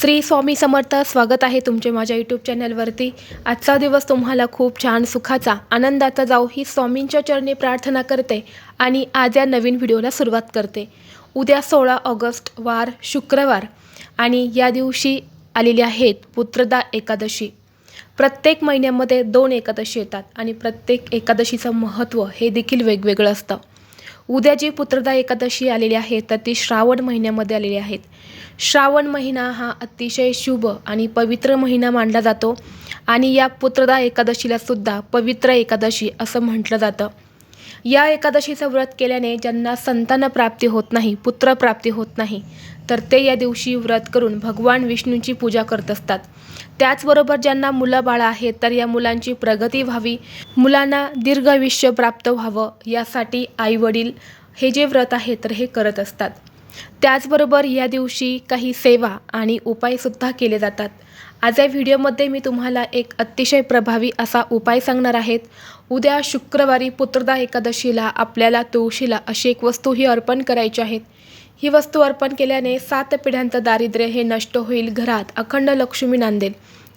श्री स्वामी समर्थ स्वागत आहे तुमचे माझ्या यूट्यूब चॅनलवरती आजचा दिवस तुम्हाला खूप छान सुखाचा आनंदाचा जाऊ ही स्वामींच्या चरणी प्रार्थना करते आणि आज या नवीन व्हिडिओला सुरुवात करते. उद्या सोळा ऑगस्ट वार शुक्रवार आणि या दिवशी आलेली आहेत पुत्रदा एकादशी. प्रत्येक महिन्यामध्ये दोन एकादशी येतात आणि प्रत्येक एकादशीचं महत्त्व हे देखील वेगवेगळं असतं. उद्या जी पुत्रदा एकादशी आलेली आहे तर ती श्रावण महिन्यामध्ये आलेली आहेत श्रावण महिना हा अतिशय शुभ आणि पवित्र महिना मानला जातो आणि या पुत्रदा एकादशीला सुद्धा पवित्र एकादशी असं म्हटलं जातं. या एकादशीचं व्रत केल्याने ज्यांना संतान प्राप्ती होत नाही पुत्र प्राप्ती होत नाही तर ते या दिवशी व्रत करून भगवान विष्णूंची पूजा करत असतात. त्याचबरोबर ज्यांना मुलं बाळं आहेत तर या मुलांची प्रगती व्हावी मुलांना दीर्घ आयुष्य प्राप्त व्हावं यासाठी आईवडील हे जे व्रत आहे तर हे करत असतात. त्याचबरोबर या दिवशी काही सेवा आणि उपायसुद्धा केले जातात. आज या व्हिडिओमध्ये मी तुम्हाला एक अतिशय प्रभावी असा उपाय सांगणार आहेत उद्या शुक्रवारी पुत्रदा एकादशीला आपल्याला तुळशीला अशी एक वस्तू ही अर्पण करायची आहेत ही वस्तू अर्पण केल्याने सात पिढ्यांचं दारिद्र्य हे नष्ट होईल घरात अखंड लक्ष्मी नांदेल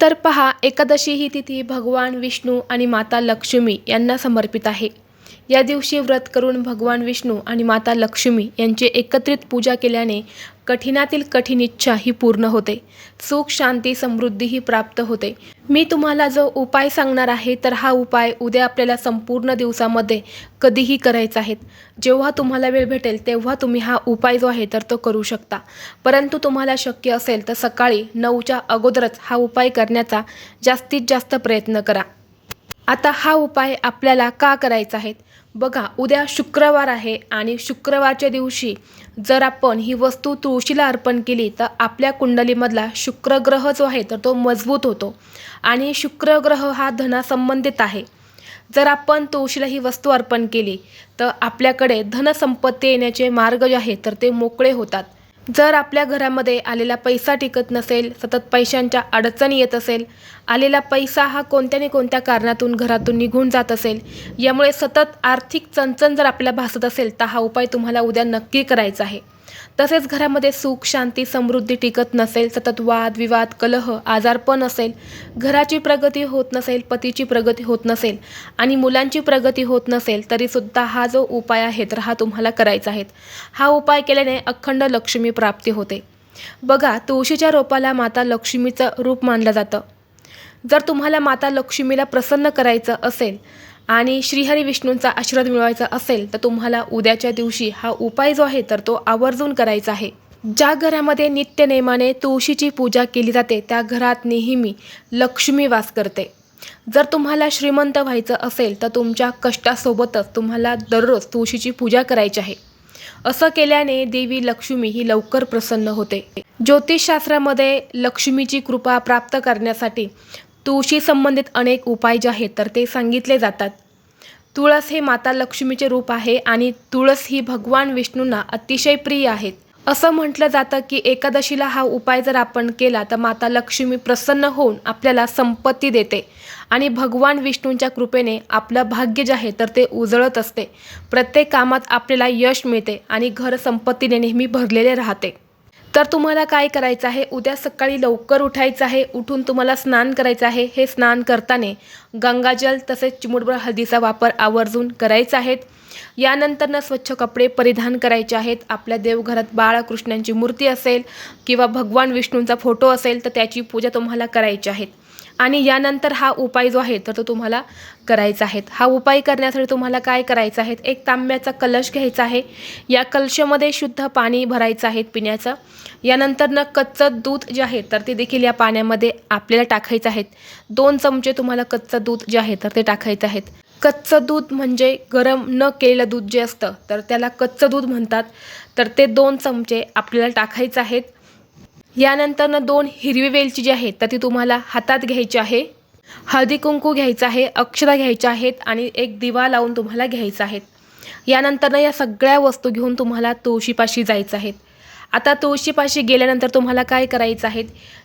तर पहा एकादशी ही तिथी भगवान विष्णू आणि माता लक्ष्मी यांना समर्पित आहे. या दिवशी व्रत करून भगवान विष्णू आणि माता लक्ष्मी यांची एकत्रित पूजा केल्याने कठीणातील कठीण इच्छा ही पूर्ण होते. सुख शांती समृद्धी ही प्राप्त होते. मी तुम्हाला जो उपाय सांगणार आहे तर हा उपाय उद्या आपल्याला संपूर्ण दिवसामध्ये कधीही करायचा आहे. जेव्हा तुम्हाला वेळ भेटेल तेव्हा तुम्ही हा उपाय जो आहे तर तो करू शकता. परंतु तुम्हाला शक्य असेल तर सकाळी नऊच्या अगोदरच हा उपाय करण्याचा जास्तीत जास्त प्रयत्न करा. आता हा उपाय आपल्याला का करायचा आहे? बघा उद्या शुक्रवार आहे आणि शुक्रवारच्या दिवशी जर आपण ही वस्तू तुळशीला अर्पण केली तर आपल्या कुंडलीमधला शुक्रग्रह जो आहे तर तो मजबूत होतो. आणि शुक्रग्रह हा धनासंबंधित आहे. जर आपण तुळशीला ही वस्तू अर्पण केली तर आपल्याकडे धनसंपत्ती येण्याचे मार्ग जे आहेत तर ते मोकळे होतात. जर आपल्या घरामध्ये आलेला पैसा टिकत नसेल सतत पैशांच्या अडचणी येत असेल आलेला पैसा हा कोणत्या ना कोणत्या कारणातून घरातून निघून जात असेल यामुळे सतत आर्थिक चणचण जर आपल्याला भासत असेल तर हा उपाय तुम्हाला उद्या नक्की करायचा आहे. तसेच घरामध्ये सुख शांती समृद्धी टिकत नसेल सतत वाद विवाद कलह आजारपण असेल घराची प्रगती होत नसेल पतीची प्रगती होत नसेल आणि मुलांची प्रगती होत नसेल तरीसुद्धा हा जो उपाय आहे तर हा तुम्हाला करायचा आहे. हा उपाय केल्याने अखंड लक्ष्मी प्राप्ती होते. बघा तुळशीच्या रोपाला माता लक्ष्मीचं रूप मानलं जातं. जर तुम्हाला माता लक्ष्मीला प्रसन्न करायचं असेल आणि श्रीहरी विष्णूंचा आशीर्वाद मिळवायचा असेल तर तुम्हाला उद्याच्या दिवशी हा उपाय जो आहे तर तो आवर्जून करायचा आहे. ज्या घरामध्ये नित्यनेमाने तुळशीची पूजा केली जाते त्या घरात नेहमी लक्ष्मी वास करते. जर तुम्हाला श्रीमंत व्हायचं असेल तर तुमच्या कष्टासोबतच तुम्हाला दररोज तुळशीची पूजा करायची आहे. असं केल्याने देवी लक्ष्मी ही लवकर प्रसन्न होते. ज्योतिषशास्त्रामध्ये लक्ष्मीची कृपा प्राप्त करण्यासाठी तुळशी संबंधित अनेक उपाय जे आहेत तर ते सांगितले जातात. तुळस हे माता लक्ष्मीचे रूप आहे आणि तुळस ही भगवान विष्णूंना अतिशय प्रिय आहेत. असं म्हटलं जातं की एकादशीला हा उपाय जर आपण केला तर माता लक्ष्मी प्रसन्न होऊन आपल्याला संपत्ती देते आणि भगवान विष्णूंच्या कृपेने आपलं भाग्य जे आहे तर ते उजळत असते. प्रत्येक कामात आपल्याला यश मिळते आणि घर संपत्तीने नेहमी भरलेले राहते. तर तुम्हाला काय करायचं आहे? उद्या सकाळी लवकर उठायचं आहे. उठून तुम्हाला स्नान करायचं आहे. हे स्नान करताना गंगाजल तसेच चिमुटभर हळदीचा वापर आवर्जून करायचा आहे. यानंतरनं स्वच्छ कपडे परिधान करायचे आहेत. आपल्या देवघरात बाळकृष्णांची मूर्ती असेल किंवा भगवान विष्णूंचा फोटो असेल तर त्याची पूजा तुम्हाला करायची आहे. आणि यानंतर हा उपाय जो आहे तर तो तुम्हाला करायचा आहे. हा उपाय करण्यासाठी तुम्हाला काय करायचं आहे? एक तांब्याचा कलश घ्यायचा आहे. या कलशामध्ये शुद्ध पाणी भरायचं आहे पिण्याचं. यानंतर न कच्चं दूध जे आहे तर ते देखील या पाण्यामध्ये आपल्याला टाकायचं आहेत दोन चमचे तुम्हाला कच्चं दूध जे आहे तर ते टाकायचं आहेत कच्चं दूध म्हणजे गरम न केलेलं दूध जे असतं तर त्याला कच्चं दूध म्हणतात. तर ते दोन चमचे आपल्याला टाकायचं आहेत. यानंतरनं दोन हिरवी वेलची जी आहे तर ती तुम्हाला हातात घ्यायची आहे. हळदी कुंकू घ्यायचं आहे अक्षरा घ्यायच्या आहेत आणि एक दिवा लावून तुम्हाला घ्यायचा आहेत यानंतरनं या सगळ्या वस्तू घेऊन तुम्हाला तुळशीपाशी जायचं आहेत आता तुळशीपाशी गेल्यानंतर तुम्हाला काय करायचं आहे?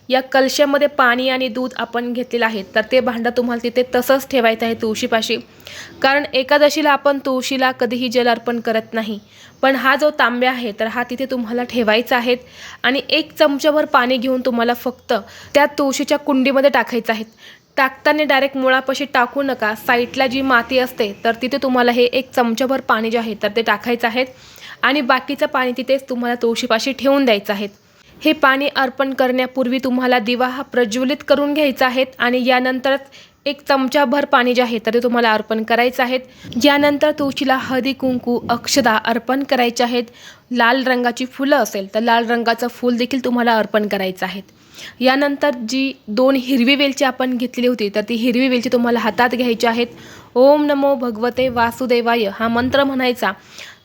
या कलशामध्ये पाणी आणि दूध आपण घेतलेलं आहे तर ते भांडं तुम्हाला तिथे तसंच ठेवायचं आहे तुळशीपाशी. कारण एकादशीला आपण तुळशीला कधीही जल अर्पण करत नाही. पण हा जो तांब्या आहे तर हा तिथे तुम्हाला ठेवायचा आहे आणि एक चमच्याभर पाणी घेऊन तुम्हाला फक्त त्या तुळशीच्या कुंडीमध्ये टाकायचं आहे. टाकताना डायरेक्ट मुळापाशी टाकू नका. साईडला जी माती असते तर तिथे तुम्हाला हे एक चमच्याभर पाणी जे आहे तर ते टाकायचं आहे. आणि बाकीचं पाणी तिथेच तुम्हाला तुळशीपाशी ठेवून द्यायचं आहे. हे पाणी अर्पण करण्यापूर्वी तुम्हाला दिवा हा प्रज्वलित करून घ्यायचा आहे आणि यानंतरच एक चमचाभर पाणी जे आहे तर ते तुम्हाला अर्पण करायचं आहे. यानंतर तुळशीला हळदी कुंकू अक्षदा अर्पण करायचे आहेत. लाल रंगाची फुलं असेल तर लाल रंगाचं फूल देखील तुम्हाला अर्पण करायचं आहे. यानंतर जी दोन हिरवी वेलची आपण घेतलेली होती तर ती हिरवी वेलची तुम्हाला हातात घ्यायची आहेत. ओम नमो भगवते वासुदेवाय हा मंत्र म्हणायचा.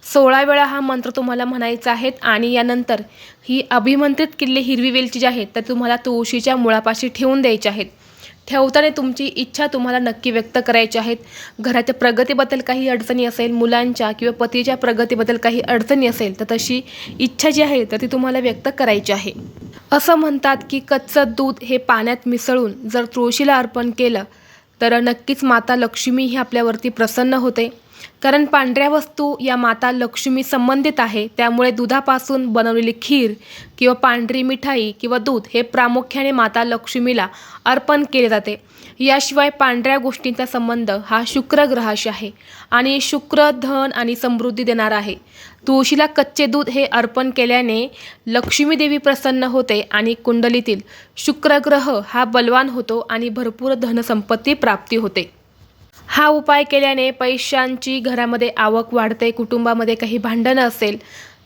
सोळा वेळा हा मंत्र तुम्हाला म्हणायचा आहे आणि यानंतर ही अभिमंत्रित किल्ले हिरवी वेलची जी आहे तर तुम्हाला तुळशीच्या मुळापाशी ठेवून द्यायची आहेत. ठेवताना तुमची इच्छा तुम्हाला नक्की व्यक्त करायची आहेत. घराच्या प्रगतीबद्दल काही अडचणी असेल मुलांच्या किंवा पतीच्या प्रगतीबद्दल काही अडचणी असेल तर तशी इच्छा जी आहे तर ती तुम्हाला व्यक्त करायची आहे. असं म्हणतात की कच्चं दूध हे पाण्यात मिसळून जर तुळशीला अर्पण केलं तर नक्कीच माता लक्ष्मी ही आपल्यावरती प्रसन्न होते. कारण पांढऱ्या वस्तू या माता लक्ष्मी संबंधित आहे त्यामुळे दुधापासून बनवलेली खीर किंवा पांढरी मिठाई किंवा दूध हे प्रामुख्याने माता लक्ष्मीला अर्पण केले जाते. याशिवाय पांढऱ्या गोष्टींचा संबंध हा शुक्र ग्रहाशी आहे आणि शुक्र धन आणि समृद्धी देणार आहे. तुळशीला कच्चे दूध हे अर्पण केल्याने लक्ष्मी देवी प्रसन्न होते आणि कुंडलीतील शुक्र ग्रह हा बलवान होतो आणि भरपूर धनसंपत्ती प्राप्ती होते. हा उपाय केल्याने पैशांची घरामध्ये आवक वाढते कुटुंबामध्ये काही भांडणं असेल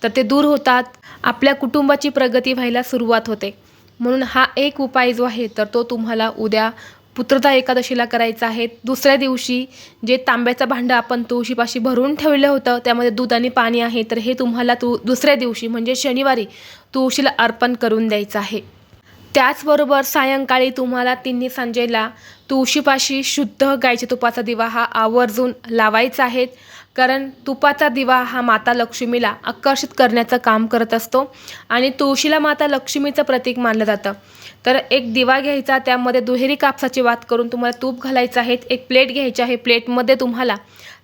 तर ते दूर होतात. आपल्या कुटुंबाची प्रगती व्हायला सुरुवात होते. म्हणून हा एक उपाय जो आहे तर तो तुम्हाला उद्या पुत्रदा एकादशीला करायचा आहे. दुसऱ्या दिवशी जे तांब्याचं भांडं आपण तुळशीपाशी भरून ठेवलं होतं त्यामध्ये दूध आणि पाणी आहे तर हे तुम्हाला तू दुसऱ्या दिवशी म्हणजे शनिवारी तुळशीला अर्पण करून द्यायचं आहे. त्याचबरोबर सायंकाळी तुम्हाला तिन्ही सांजेला तुळशीपाशी शुद्ध गायच्या तुपाचा दिवा हा आवर्जून लावायचा आहे. कारण तुपाचा दिवा हा माता लक्ष्मीला आकर्षित करण्याचं काम करत असतो आणि तुळशीला माता लक्ष्मीचं प्रतीक मानलं जातं. तर एक दिवा घ्यायचा त्यामध्ये दुहेरी कापसाची वात करून तुम्हाला तूप घालायचं आहे. एक प्लेट घ्यायची आहे. प्लेटमध्ये तुम्हाला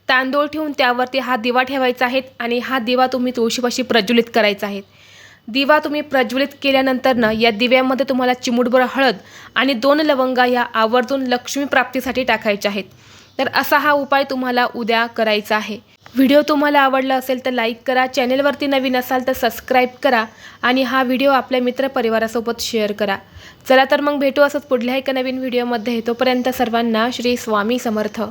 तांदूळ ठेवून त्यावरती हा दिवा ठेवायचा आहे आणि हा दिवा तुम्ही तुळशीपाशी प्रज्वलित करायचा आहे. दिवा तुम्ही प्रज्वलित केल्यानंतरनं या दिव्यामध्ये तुम्हाला चिमुटभर हळद आणि दोन लवंगा या आवर्जून लक्ष्मी प्राप्तीसाठी टाकायच्या आहेत. तर असा हा उपाय तुम्हाला उद्या करायचा आहे. व्हिडिओ तुम्हाला आवडला असेल तर लाईक करा चॅनेलवरती नवीन असाल तर सबस्क्राईब करा आणि हा व्हिडिओ आपल्या मित्रपरिवारासोबत शेअर करा. चला तर मग भेटू असंच पुढल्या एका नवीन व्हिडिओमध्ये. तोपर्यंत सर्वांना श्री स्वामी समर्थ.